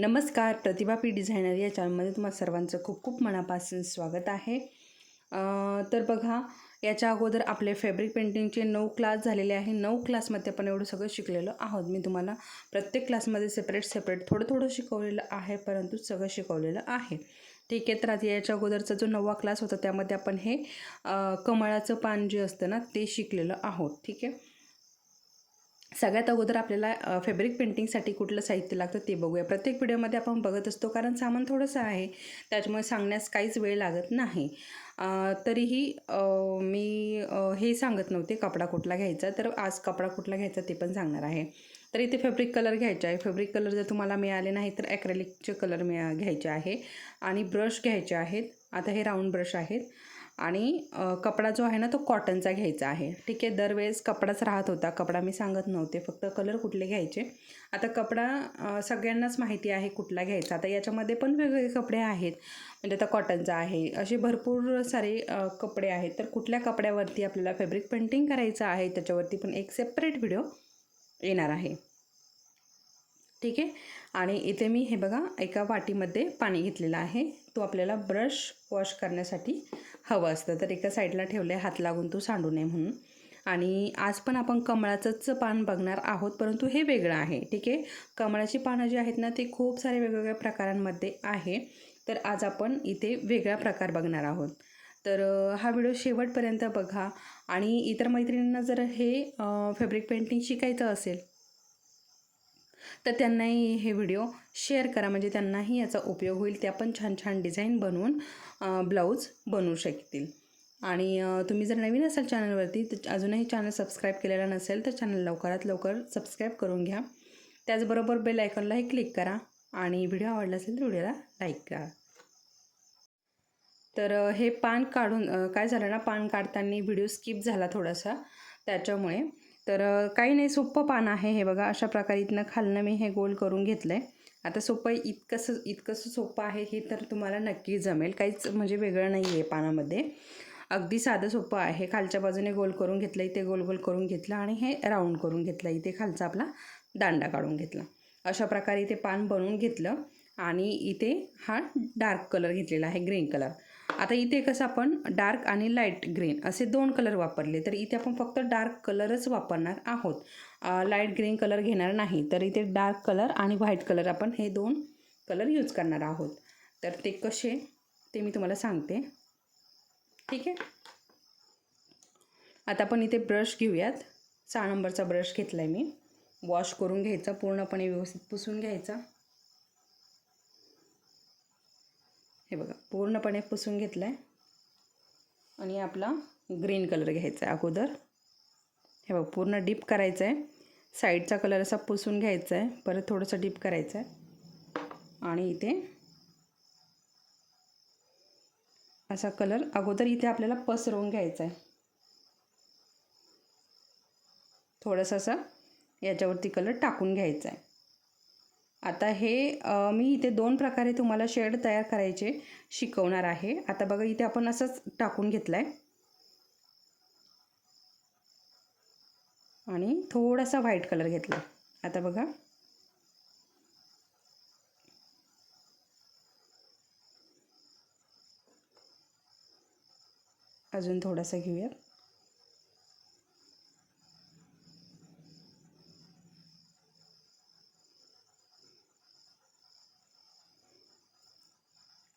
नमस्कार प्रतिभा P designer या चॅनलमध्ये तुम्हाला सर्वांचं खूप खूप मनापासून स्वागत आहे. तर बघा याच्या अगोदर आपले फॅब्रिक पेंटिंगचे नऊ क्लास झालेले आहे. नऊ क्लासमध्ये आपण एवढं सगळं शिकलेलो आहोत. मी तुम्हाला प्रत्येक क्लासमध्ये सेपरेट सेपरेट थोडं थोडं शिकवलेलं आहे परंतु सगळं शिकवलेलं आहे. ठीक आहे तर आता याच्या अगोदरचा जो नववा क्लास होता त्यामध्ये आपण हे कमळाचं पान जे असतं ना ते शिकलेलं आहोत. ठीक आहे? सगळ्यात अगोदर आपल्याला फॅब्रिक पेंटिंगसाठी कुठलं साहित्य लागतं ते बघूया. प्रत्येक व्हिडिओमध्ये आपण बघत असतो कारण सामान थोडंसं आहे त्याच्यामुळे सांगण्यास काहीच वेळ लागत नाही. तरीही मी हे सांगत नव्हते कपडा कुठला घ्यायचा तर आज कपडा कुठला घ्यायचा ते पण सांगणार आहे. तर इथे फॅब्रिक कलर घ्यायचे आहे. फॅब्रिक कलर जर तुम्हाला मिळाले नाही तर ॲक्रेलिकचे कलर मिळा घ्यायचे आहे. आणि ब्रश घ्यायचे आहेत. आता हे राऊंड ब्रश आहेत. आणि कपडा जो आहे ना तो कॉटनचा घ्यायचा आहे. ठीक आहे दरवेळेस कपडाच राहत होता. कपडा मी सांगत नव्हते. फक्त कलर कुठले घ्यायचे. आता कपडा सगळ्यांनाच माहिती आहे कुठला घ्यायचा. आता याच्यामध्ये पण वेगवेगळे कपडे आहेत. म्हणजे आता कॉटनचा आहे. असे भरपूर सारे कपडे आहेत. तर कुठल्या कपड्यावरती आपल्याला फॅब्रिक पेंटिंग करायचं आहे त्याच्यावरती पण एक सेपरेट व्हिडिओ येणार आहे. ठीक आहे? आणि इथे मी हे बघा एका वाटीमध्ये पाणी घेतलेलं आहे. तो आपल्याला ब्रश वॉश करण्यासाठी हवं असतं. तर एका साईडला ठेवलं आहे हात लागून तो सांडू नये म्हणून. आणि आज पण आपण कमळाचंच पान बघणार आहोत परंतु हे वेगळं आहे. ठीक आहे? कमळाची पानं जी आहेत ना ते खूप सारे वेगवेगळ्या प्रकारांमध्ये आहे. तर आज आपण इथे वेगळा प्रकार बघणार आहोत. तर हा व्हिडिओ शेवटपर्यंत बघा. आणि इतर मैत्रिणींना जर हे फॅब्रिक पेंटिंग शिकायचं असेल तर त्यांनाही हे व्हिडिओ शेअर करा. म्हणजे त्यांनाही याचा उपयोग होईल. त्या पण छान छान डिझाईन बनवून ब्लाऊज बनवू शकतील. आणि तुम्ही जर नवीन असाल चॅनलवरती तर अजूनही चॅनल सबस्क्राईब केलेला नसेल तर चॅनल लवकरात लवकर सबस्क्राईब करून घ्या. त्याचबरोबर बेल आयकॉनलाही क्लिक करा आणि व्हिडिओ आवडला असेल तर व्हिडिओला लाईक करा. तर हे पान काढून काय झालं ना पान काढताना व्हिडिओ स्किप झाला थोडासा त्याच्यामुळे. तर काही नाही सोपं पान आहे हे बघा. अशा प्रकारे इथनं खालनं मी हे गोल करून घेतलं आहे आता सोपं इतकंसं इतकंसं सोपं आहे हे तर तुम्हाला नक्की जमेल. काहीच म्हणजे वेगळं नाही आहे पानामध्ये. अगदी साधं सोपं आहे. खालच्या बाजूने गोल करून घेतलं इथे गोल गोल करून घेतलं आणि हे राऊंड करून घेतलं. इथे खालचा आपला दांडा काढून घेतला. अशा प्रकारे इथे पान बनवून घेतलं आणि इथे हा डार्क कलर घेतलेला आहे ग्रीन कलर. आता इथे कसं आपण डार्क आणि लाइट ग्रीन असे दोन कलर वापरले तर इथे आपण फक्त डार्क कलरच वापरणार आहोत. लाइट ग्रीन कलर घेणार नाही तर इथे डार्क कलर आणि व्हाईट कलर आपण हे दोन कलर यूज करणार आहोत. तर ते कसे ते मी तुम्हाला सांगते. ठीक आहे? आता आपण इथे ब्रश घेऊयात. सहा नंबरचा ब्रश घेतला आहे मी. वॉश करून घ्यायचा पूर्णपणे व्यवस्थित पुसून घ्यायचा. हे बघा पूर्णपणे पुसून घेतला आहे आणि आपला ग्रीन कलर घ्यायचा आहे अगोदर. हे बघा पूर्ण डीप करायचं आहे साईडचा कलर असा पुसून घ्यायचा आहे. परत थोडंसं डीप करायचं आहे. आणि इथे असा कलर अगोदर इथे आपल्याला पसरवून घ्यायचा आहे. थोडंसं असं याच्यावरती कलर टाकून घ्यायचा आहे. आता हे मी इथे दोन प्रकारे तुम्हाला शेड तयार करायचे शिकवणार आहे. आता बघा इथे आपण असंच टाकून घेतला आहे आणि थोडासा व्हाईट कलर घेतला. आता बघा. अजून थोडासा घेऊयात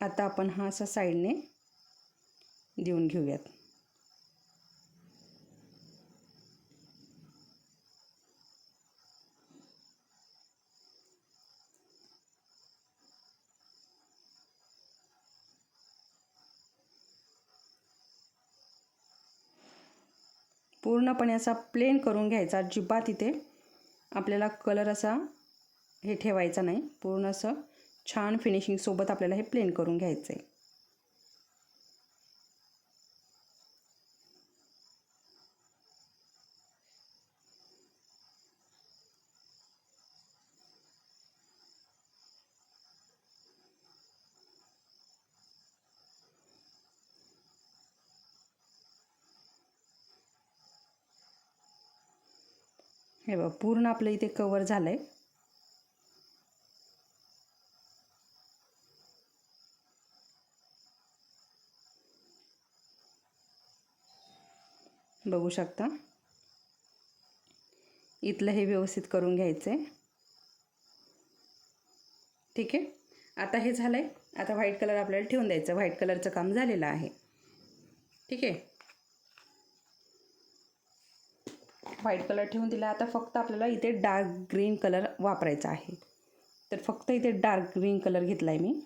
आता आपण हा असा साईडने देऊन घेऊयात. पूर्णपणे असा प्लेन करून घ्यायचा. अजिबात इथे आपल्याला कलर असा हे ठेवायचा नाही. पूर्ण असं छान फिनिशिंगसोबत आपल्याला हे प्लेन करून घ्यायचं आहे हे बघ पूर्ण आपलं इथे कवर झालं आहे बघू शकता. इथलं हे व्यवस्थित करून घ्यायचं आहे ठीक आहे? आता हे झालं आहे आता व्हाईट कलर आपल्याला ठेवून द्यायचं. व्हाईट कलरचं काम झालेलं आहे. ठीक आहे? व्हाईट कलर ठेवून दिला. आता फक्त आपल्याला इथे डार्क ग्रीन कलर वापरायचा आहे. तर फक्त इथे डार्क ग्रीन कलर घेतला आहे मी.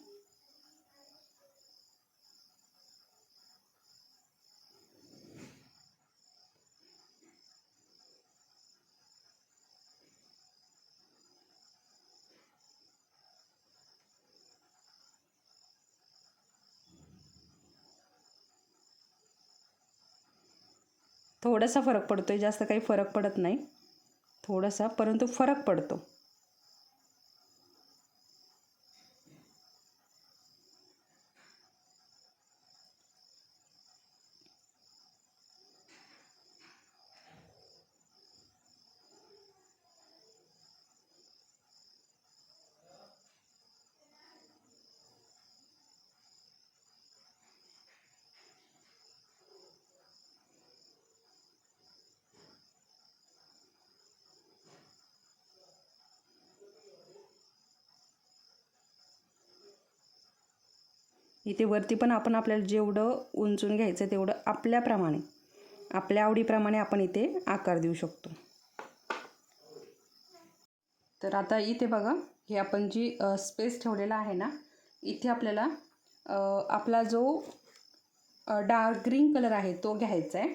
थोडासा फरक पडतो आहे जास्त काही फरक पडत नाही. थोडासा परंतु फरक पडतो. इथे वरती पण आपण आपल्याला जेवढं उंचून घ्यायचं तेवढं आपल्याप्रमाणे आपल्या आवडीप्रमाणे आपण इथे आकार देऊ शकतो. तर आता इथे बघा हे आपण जी स्पेस ठेवलेला आहे ना इथे आपल्याला आपला जो डार्क ग्रीन कलर आहे तो घ्यायचा आहे.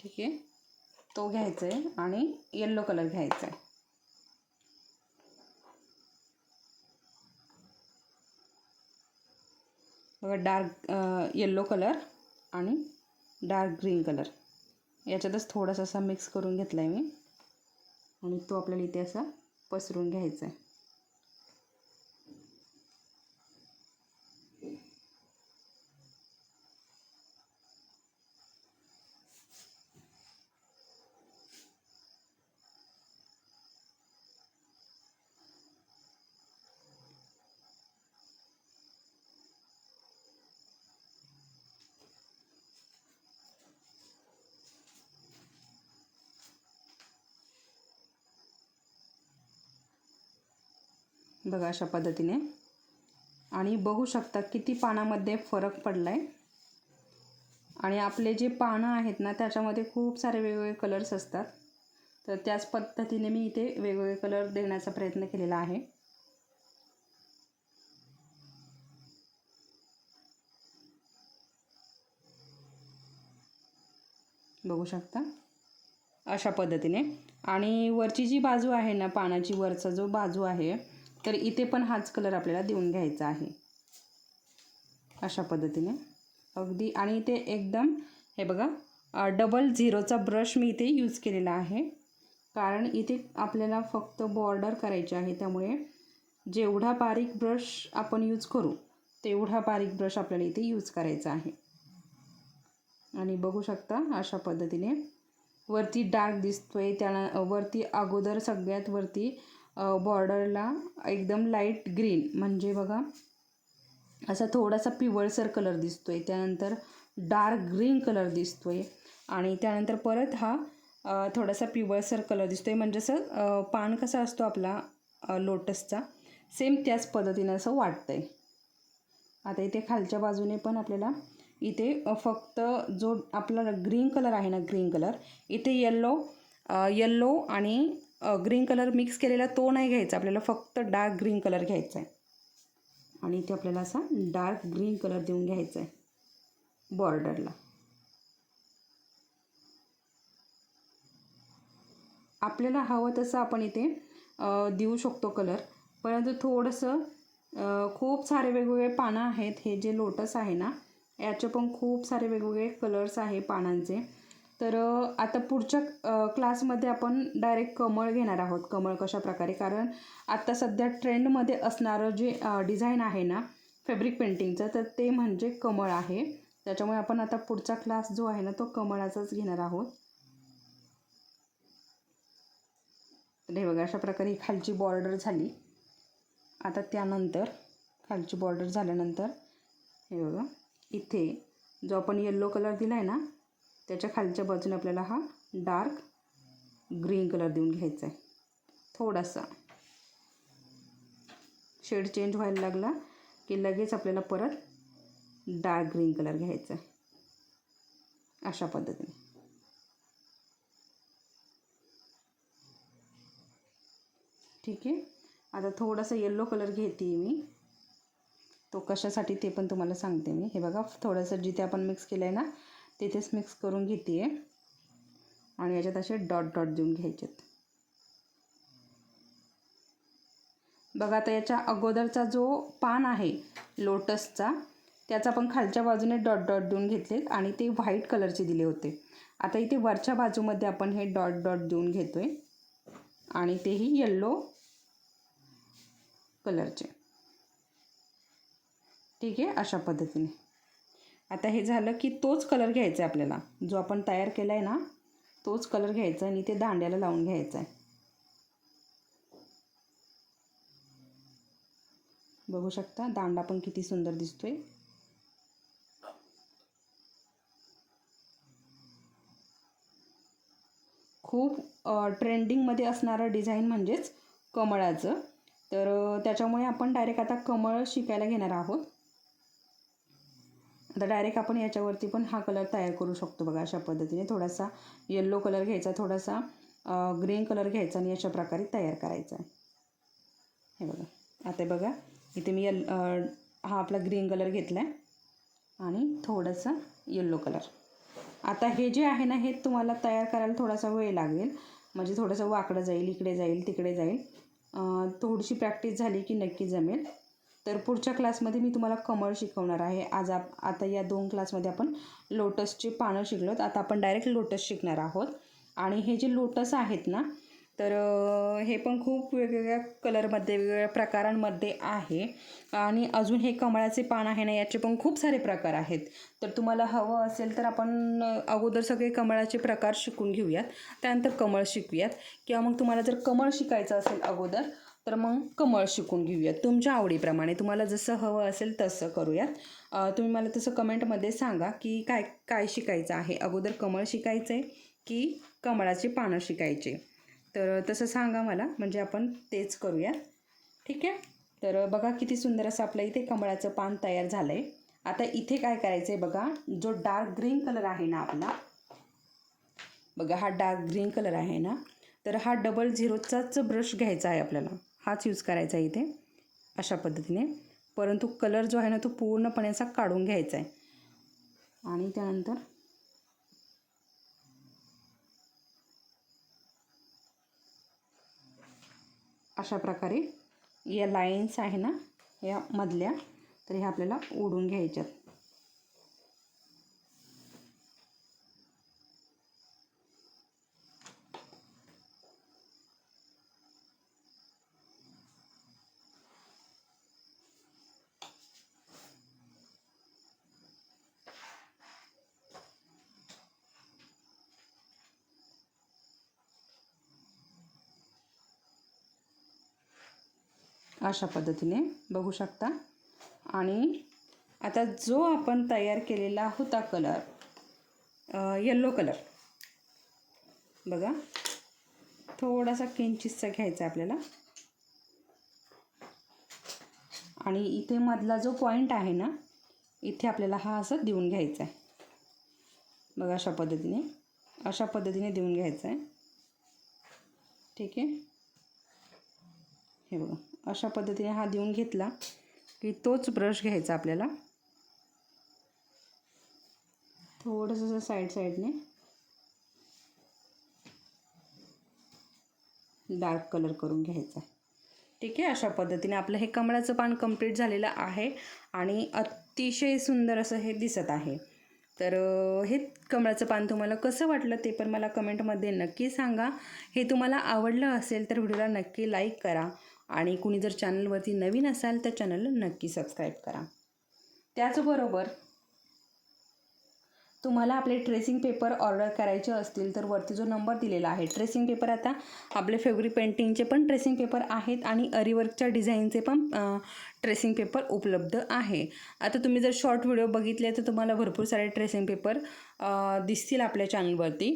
ठीक आहे? तो घ्यायचा आहे आणि येल्लो कलर घ्यायचा आहे. बघा डार्क येल्लो कलर आणि डार्क ग्रीन कलर याच्यातच थोडासा असा मिक्स करून घेतला आहे मी. आणि तो आपल्याला इथे असा पसरून घ्यायचा आहे बघा अशा पद्धतीने. आणि बघू शकता किती पानामध्ये फरक पडला आहे आणि आपले जे पानं आहेत ना त्याच्यामध्ये खूप सारे वेगवेगळे कलर्स असतात. तर त्याच पद्धतीने मी इथे वेगवेगळे कलर देण्याचा प्रयत्न केलेला आहे. बघू शकता. अशा पद्धतीने. आणि वरची जी बाजू आहे ना पानाची वरचा जो बाजू आहे तर इथे पण हाच कलर आपल्याला देऊन घ्यायचा आहे. अशा पद्धतीने. अगदी. आणि इथे एकदम हे बघा डबल झिरोचा ब्रश मी इथे यूज केलेला आहे. कारण इथे आपल्याला फक्त बॉर्डर करायची आहे. त्यामुळे जेवढा बारीक ब्रश आपण यूज करू तेवढा बारीक ब्रश आपल्याला इथे यूज करायचा आहे. आणि बघू शकता अशा पद्धतीने. वरती डार्क दिसतोय. त्याला वरती अगोदर सगळ्यात वरती बॉर्डरला एकदम लाइट ग्रीन म्हणजे बघा असा थोडासा पिवळसर कलर दिसतो आहे त्यानंतर डार्क ग्रीन कलर दिसतो आहे आणि त्यानंतर परत हा थोडासा पिवळसर कलर दिसतो आहे म्हणजे असं पान कसा असतो आपला लोटसचा सेम त्याच पद्धतीनं असं वाटतं आहे आता इथे खालच्या बाजूने पण आपल्याला इथे फक्त जो आपला ग्रीन कलर आहे ना ग्रीन कलर इथे येल्लो येल्लो आणि ग्रीन कलर मिक्स केलेला तो नाही घ्यायचा. आपल्याला फक्त डार्क ग्रीन कलर घ्यायचा आहे. आणि इथे आपल्याला असा डार्क ग्रीन कलर देऊन घ्यायचा आहे. बॉर्डरला आपल्याला हवं तसं आपण इथे देऊ शकतो कलर. परंतु थोडंसं खूप सारे वेगवेगळे पानं आहेत. हे जे लोटस आहे ना याचे पण खूप सारे वेगवेगळे कलर्स आहे पानांचे. तर आता पुढच्या क्लासमध्ये आपण डायरेक्ट कमळ घेणार आहोत. कमळ कशा प्रकारे? कारण आत्ता सध्या ट्रेंडमध्ये असणारं जे डिझाईन आहे ना फॅब्रिक पेंटिंगचं तर ते म्हणजे कमळ आहे. त्याच्यामुळे आपण आता पुढचा क्लास जो आहे ना तो कमळाचाच घेणार आहोत. तर हे बघा अशा प्रकारे खालची बॉर्डर झाली. आता त्यानंतर खालची बॉर्डर झाल्यानंतर हे बघा इथे जो आपण येल्लो कलर दिला आहे ना त्याच्या खालच्या बाजूने आपल्याला हा डार्क ग्रीन कलर देऊन घ्यायचा आहे. थोडासा. शेड चेंज व्हायला लागला की लगेच आपल्याला परत डार्क ग्रीन कलर घ्यायचा आहे. अशा पद्धतीने. ठीक आहे. आता थोडासा येल्लो कलर घेते मी. तो कशासाठी ते पण तुम्हाला सांगते मी. हे बघा थोडंसं जिथे आपण मिक्स केलं आहे ना तिथेच मिक्स करून घेते आहे आणि याच्यात असे डॉट डॉट देऊन घ्यायचेत. बघा आता याच्या अगोदरचा जो पान आहे लोटसचा त्याचा आपण खालच्या बाजूने डॉट डॉट देऊन घेतलेत आणि ते व्हाईट कलरचे दिले होते. आता इथे वरच्या बाजूमध्ये आपण हे डॉट डॉट देऊन घेतो आहे आणि तेही येल्लो कलरचे ठीक आहे? अशा पद्धतीने. आता हे झालं की तोच कलर घ्यायचा आहे आपल्याला. जो आपण तयार केला आहे ना तोच कलर घ्यायचा आणि ते दांड्याला लावून घ्यायचा आहे. बघू शकता दांडा पण किती सुंदर दिसतोय. खूप ट्रेंडिंगमध्ये असणारं डिझाईन म्हणजेच कमळाचं. तर त्याच्यामुळे आपण डायरेक्ट आता कमळ शिकायला घेणार आहोत. आता डायरेक्ट आपण याच्यावरती पण हा कलर तयार करू शकतो बघा अशा पद्धतीने. थोडासा येल्लो कलर घ्यायचा थोडासा ग्रीन कलर घ्यायचा आणि अशा प्रकारे तयार करायचा आहे. हे बघा. आता हे बघा इथे मी यल हा आपला ग्रीन कलर घेतला आहे आणि थोडासा येल्लो कलर आता हे जे आहे ना हे तुम्हाला तयार करायला थोडासा वेळ लागेल. म्हणजे थोडंसं वाकडं जाईल इकडे जाईल तिकडे जाईल. थोडीशी प्रॅक्टिस झाली की नक्की जमेल. तर पुढच्या क्लासमध्ये मी तुम्हाला कमळ शिकवणार आहे. आज आप आता या दोन क्लासमध्ये आपण लोटसची पानं शिकलोत. आता आपण डायरेक्ट लोटस शिकणार आहोत. आणि हे जे लोटस आहेत ना तर हे पण खूप वेगवेगळ्या कलरमध्ये वेगवेगळ्या प्रकारांमध्ये आहे. आणि अजून हे कमळाचे पान आहे ना याचे पण खूप सारे प्रकार आहेत. तर तुम्हाला हवं असेल तर आपण अगोदर सगळे कमळाचे प्रकार शिकून घेऊयात. त्यानंतर कमळ शिकूयात. किंवा मग तुम्हाला जर कमळ शिकायचं असेल अगोदर तर मग कमळ शिकून घेऊयात. तुमच्या आवडीप्रमाणे तुम्हाला जसं हवं असेल तसं करूयात. तुम्ही मला तसं कमेंटमध्ये सांगा की काय काय शिकायचं आहे? अगोदर कमळ शिकायचं आहे की कमळाची पानं शिकायचे? तर तसं सांगा मला म्हणजे आपण तेच करूयात. ठीक आहे? तर बघा किती सुंदर असं आपलं इथे कमळाचं पान तयार झालं आहे आता इथे काय करायचं आहे बघा जो डार्क ग्रीन कलर आहे ना आपला बघा हा डार्क ग्रीन कलर आहे ना तर हा डबल झिरोचाच ब्रश घ्यायचा आहे आपल्याला. हाच यूज करायचा आहे इथे अशा पद्धतीने. परंतु कलर जो आहे ना तो पूर्णपणे असा काढून घ्यायचा आहे. आणि त्यानंतर अशा प्रकारे या लाईन्स आहे ना या मधल्या तर ह्या आपल्याला ओढून घ्यायच्यात. अशा पद्धतीने बघू शकता. आणि आता जो आपण तयार केलेला होता कलर येल्लो कलर बघा. थोडासा किंचितसा घ्यायचा आहे आपल्याला. आणि इथे मधला जो पॉईंट आहे ना इथे आपल्याला हा असं देऊन घ्यायचा आहे. बघा अशा पद्धतीने. अशा पद्धतीने देऊन घ्यायचा आहे. ठीक आहे? हे बघा. अशा पद्धतीने हा देऊन घेतला की तोच ब्रश घ्यायचा आपल्याला. थोडंसं साईड साईडने डार्क कलर करून घ्यायचा. ठीक आहे? अशा पद्धतीने आपलं हे कमळाचं पान कंप्लीट झालेलं आहे आणि अतिशय सुंदर असं हे दिसत आहे. तर हे कमळाचं पान तुम्हाला कसं वाटलं ते पण मला कमेंटमध्ये नक्की सांगा. हे तुम्हाला आवडलं असेल तर व्हिडिओला नक्की लाईक करा. आणि कुणी जर चॅनलवरती नवीन असाल तर चॅनलला नक्की सबस्क्राईब करा. त्याचबरोबर तुम्हाला आपले ट्रेसिंग पेपर ऑर्डर करायचे असतील तर वरती जो नंबर दिलेला आहे ट्रेसिंग पेपर आता आपले फेब्रिक पेंटिंगचे पण ट्रेसिंग पेपर आहेत आणि अरीवर्कच्या डिझाईनचे पण ट्रेसिंग पेपर उपलब्ध आहे. आता तुम्ही जर शॉर्ट व्हिडिओ बघितले तर तुम्हाला भरपूर सारे ट्रेसिंग पेपर दिसतील आपल्या चॅनलवरती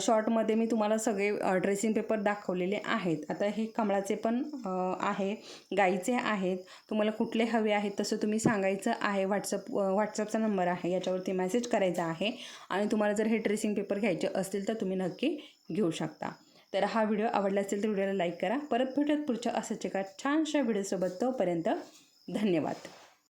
शॉर्टमध्ये मी तुम्हाला सगळे ड्रेसिंग पेपर दाखवलेले आहेत. आता हे कमळाचे पण आहे गाईचे आहेत. तुम्हाला कुठले हवे आहेत तसं तुम्ही सांगायचं आहे. व्हॉट्सअप व्हॉट्सअपचा नंबर आहे. याच्यावरती मेसेज करायचा आहे. आणि तुम्हाला जर हे ड्रेसिंग पेपर घ्यायचे असतील तर तुम्ही नक्की घेऊ शकता. तर हा व्हिडिओ आवडला असेल तर व्हिडिओला लाईक करा. परत भेटत पुढच्या असंच एका छानशा व्हिडिओसोबत तोपर्यंत धन्यवाद.